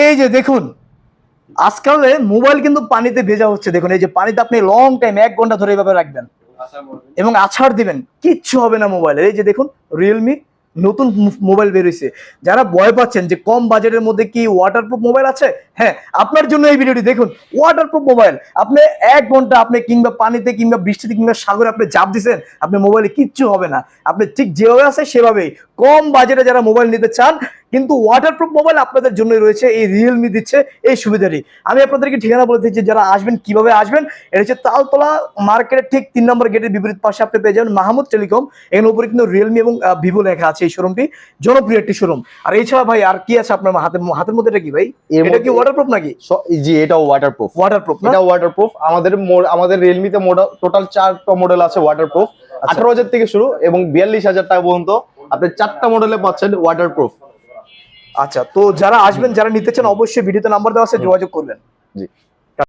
এই যে দেখুন, আজকাল মোবাইল কিন্তু পানিতে ভেজা হচ্ছে। দেখুন, এই যে পানিতে আপনি লং টাইম এক ঘণ্টা ধরে এভাবে রাখবেন। এবং আছাড় দিবেন, কিচ্ছু হবে না মোবাইলে। এই যে দেখুন রিয়েলমি নতুন মোবাইল বেরিয়েছে যারা ভয় পাচ্ছেন যে কম বাজেটের মধ্যে কি ওয়াটারপ্রুফ মোবাইল আছে? হ্যাঁ আপনার জন্য এই ভিডিওটি দেখুন ওয়াটারপ্রুফ মোবাইল। আপনি এক ঘণ্টা আপনি কিংবা পানিতে কিংবা বৃষ্টিতে কিংবা সাগরে আপনি জাপ দিছেন, আপনি মোবাইলে কিচ্ছু হবে না। আপনি ঠিক যেভাবে আছে সেভাবেই। কম বাজেটে যারা মোবাইল নিতে চান কিন্তু ওয়াটারপ্রুফ মোবাইল আপনাদের জন্য রয়েছে এই রিয়েলমি দিচ্ছে এই সুবিধাটি। আমি আপনাদেরকে ঠিকানা বলে দিচ্ছি যারা আসবেন কীভাবে আসবেন এটা হচ্ছে তালতলা মার্কেটের ঠিক তিন নম্বর গেটের বিপরীত পাশে আপনি পেয়ে যাবেন মাহমুদ টেলিকম। এখানে উপরে কিন্তু রিয়েলমি এবং ভিভো লেখা আছে এই শোরুমটি জনপ্রিয় একটি শোরুম আর এছাড়া ভাই আর কি আছে আপনার হাতে হাতের মধ্যে এটা কি ভাই? এটা কি ওয়াটারপ্রুফ নাকি? জি এটাও ওয়াটারপ্রুফ ওয়াটারপ্রুফ এটা ওয়াটারপ্রুফ আমাদের আমাদের রিয়েলমিতে টোটাল চারটা মডেল আছে ওয়াটারপ্রুফ আঠারো হাজার থেকে শুরু এবং বিয়াল্লিশ হাজার টাকা পর্যন্ত আপনি চারটা মডেলে পাচ্ছেন ওয়াটারপ্রুফ আচ্ছা তো যারা আসবেন যারা নিতে চান অবশ্যই ভিডিওতে নাম্বার দেওয়া আছে যোগাযোগ করবেন। জি।